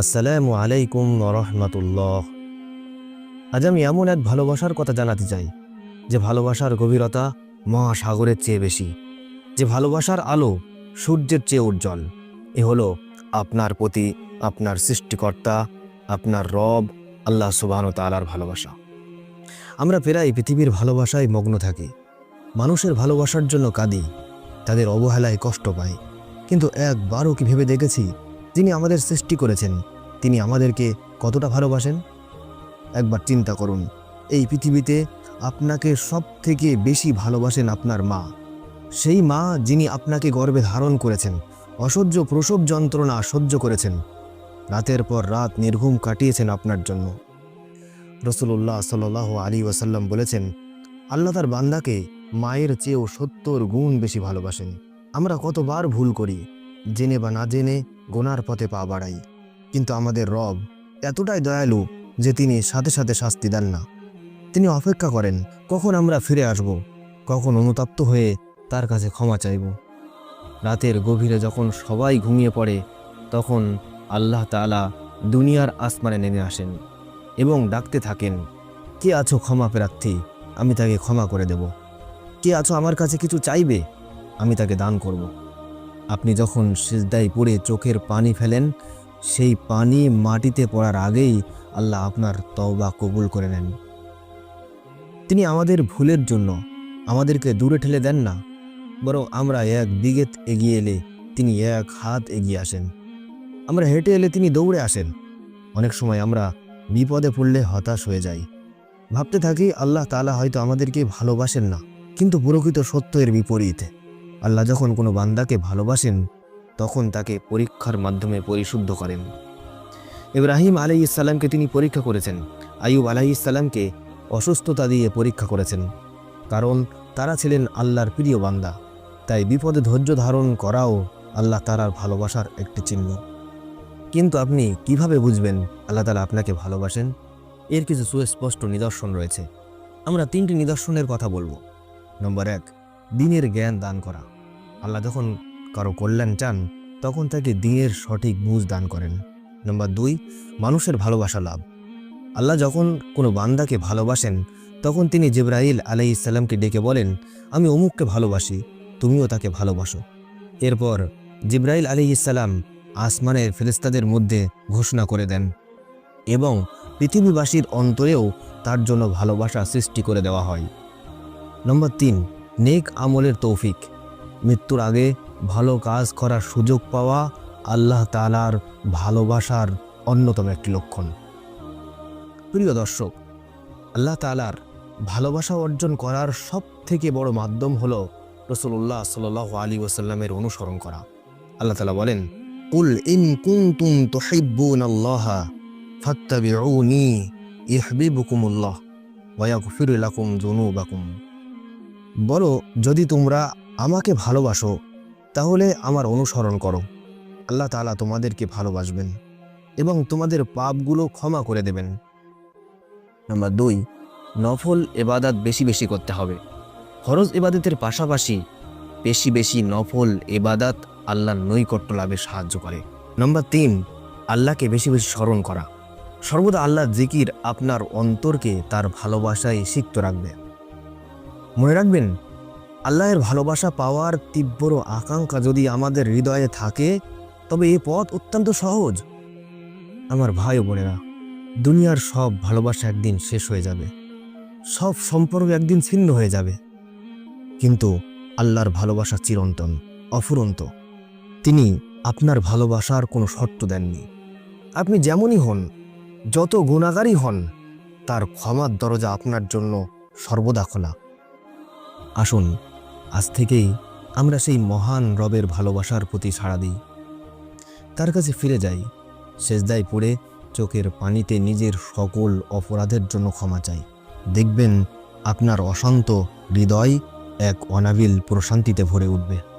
আসসালামু আলাইকুম রহমতুল্লাহ। আজ আমি এমন এক ভালোবাসার কথা জানাতে চাই, যে ভালোবাসার গভীরতা মহাসাগরের চেয়ে বেশি, যে ভালোবাসার আলো সূর্যের চেয়ে উজ্জ্বল। এ হলো আপনার প্রতি আপনার সৃষ্টিকর্তা, আপনার রব, আল্লাহ সুবাহন তালার ভালোবাসা। আমরা প্রায় পৃথিবীর ভালোবাসায় মগ্ন থাকি। মানুষের ভালোবাসার জন্য কাঁদি, তাদের অবহেলায় কষ্ট পাই। কিন্তু একবারও কি ভেবে দেখেছি যিনি আমাদের সৃষ্টি করেছেন, তিনি আমাদেরকে কতটা ভালোবাসেন? একবার চিন্তা করুন, এই পৃথিবীতে আপনাকে সব থেকে বেশি ভালোবাসেন আপনার মা। সেই মা যিনি আপনাকে গর্বে ধারণ করেছেন, অসহ্য প্রসব যন্ত্রণা সহ্য করেছেন, রাতের পর রাত নির্ঘুম কাটিয়েছেন আপনার জন্য। রসুল্লাহ সাল আলী ওয়াসাল্লাম বলেছেন, আল্লাহ তার বান্দাকে মায়ের চেয়েও সত্তর গুণ বেশি ভালোবাসেন। আমরা কতবার ভুল করি, জেনে বা না জেনে গোনার পথে পা বাড়াই। কিন্তু আমাদের রব এতটাই দয়ালু যে তিনি সাথে সাথে শাস্তি দেন না। তিনি অপেক্ষা করেন, কখন আমরা ফিরে আসব? কখন অনুতপ্ত হয়ে তার কাছে ক্ষমা চাইব? রাতের গভীরে যখন সবাই ঘুমিয়ে পড়ে, তখন আল্লাহ তাআলা দুনিয়ার আসমানে নেমে আসেন এবং ডাকতে থাকেন, কে আছো ক্ষমা প্রার্থী? আমি তাকে ক্ষমা করে দেব। কে আছো আমার কাছে কিছু চাইবে? আমি তাকে দান করব। আপনি যখন সিজদায় পড়ে চোখের পানি ফেলেন, সেই পানি মাটিতে পড়ার আগেই আল্লাহ আপনার তওবা কবুল করে নেন। তিনি আমাদের ভুলের জন্য আমাদেরকে দূরে ঠেলে দেন না, বরং আমরা এক দিকে এগিয়ে এলে তিনি এক হাত এগিয়ে আসেন। আমরা হেঁটে এলে তিনি দৌড়ে আসেন। অনেক সময় আমরা বিপদে পড়লে হতাশ হয়ে যাই। ভাবতে থাকি, আল্লাহ তালা হয়তো আমাদেরকে ভালোবাসেন না, কিন্তু প্রকৃত সত্য এর বিপরীত। আল্লাহ যখন কোনো বান্দাকে ভালোবাসেন, তখন তাকে পরীক্ষার মাধ্যমে পরিশুদ্ধ করেন। ইব্রাহিম আলাই ইসাল্লামকে তিনি পরীক্ষা করেছেন। আইয়ুব আলাই ইসাল্লামকে অসুস্থতা দিয়ে পরীক্ষা করেছেন। কারণ তারা ছিলেন আল্লাহর প্রিয় বান্দা। তাই বিপদে ধৈর্য ধারণ করাও আল্লাহ তারার ভালোবাসার একটি চিহ্ন। কিন্তু আপনি কীভাবে বুঝবেন আল্লাহ তালা আপনাকে ভালোবাসেন? এর কিছু সুস্পষ্ট নিদর্শন রয়েছে। আমরা তিনটি নিদর্শনের কথা বলব। নম্বর এক, দিনের জ্ঞান দান করা। আল্লাহ যখন কারও কল্যাণ চান, তখন তাকে দিনের সঠিক বুঝ দান করেন। নম্বর দুই, মানুষের ভালোবাসা লাভ। আল্লাহ যখন কোনো বান্দাকে ভালোবাসেন, তখন তিনি জিব্রাইল আলাই ইসাল্লামকে ডেকে বলেন, আমি অমুককে ভালোবাসি, তুমিও তাকে ভালোবাসো। এরপর জিব্রাইল আলী ইসাল্লাম আসমানের ফেরেস্তাদের মধ্যে ঘোষণা করে দেন এবং পৃথিবীবাসীর অন্তরেও তার জন্য ভালোবাসা সৃষ্টি করে দেওয়া হয়। নম্বর তিন, নেক আমলের তৌফিক। মৃত্যুর আগে ভালো কাজ করার সুযোগ পাওয়া আল্লাহ তালার ভালোবাসার অন্যতম একটি লক্ষণ। প্রিয় দর্শক, আল্লাহ তালার ভালোবাসা অর্জন করার সব থেকে বড় মাধ্যম হল রসুল্লাহ সাল আলী ওসাল্লামের অনুসরণ করা। আল্লাহ তালা বলেন, কুল ইন কুনতুম তুহিব্বুন আল্লাহ ফাত্তাবিউনি ইহবিবুকুমুল্লাহ ওয়া ইয়াগফির লাকুম যুনুবাকুম। বলো, যদি তোমরা আমাকে ভালোবাসো, তাহলে আমার অনুসরণ করো। আল্লাহ তালা তোমাদেরকে ভালোবাসবেন এবং তোমাদের পাপগুলো ক্ষমা করে দেবেন। নাম্বার দুই, নফল এবাদাত বেশি বেশি করতে হবে। ফরজ এবাদতের পাশাপাশি বেশি বেশি নফল এবাদাত আল্লাহর নৈকট্য লাভে সাহায্য করে। নম্বর তিন, আল্লাহকে বেশি বেশি স্মরণ করা। সর্বদা আল্লাহ জিকির আপনার অন্তরকে তার ভালোবাসায় সিক্ত রাখবে। মনে রাখবেন আল্লাহের ভালোবাসা পাওয়ার তীব্র আকাঙ্ক্ষা যদি আমাদের হৃদয়ে থাকে, তবে এ পথ অত্যন্ত সহজ। আমার ভাই বোনেরা, দুনিয়ার সব ভালোবাসা একদিন শেষ হয়ে যাবে। সব সম্পর্ক একদিন ছিন্ন হয়ে যাবে। কিন্তু আল্লাহর ভালোবাসা চিরন্তন, অফুরন্ত। তিনি আপনার ভালোবাসার কোনো শর্ত দেননি। আপনি যেমনই হন, যত গুণাগারই হন, তার ক্ষমার দরজা আপনার জন্য সর্বদা খোলা। আসুন আজ থেকেই আমরা সেই মহান রবের ভালোবাসার প্রতি সাড়া দিই। তার কাছে ফিরে যাই, সেজদায় পড়ে চোখের পানিতে নিজের সকল অপরাধের জন্য ক্ষমা চাই। দেখবেন আপনার অশান্ত হৃদয় এক অনাবিল প্রশান্তিতে ভরে উঠবে।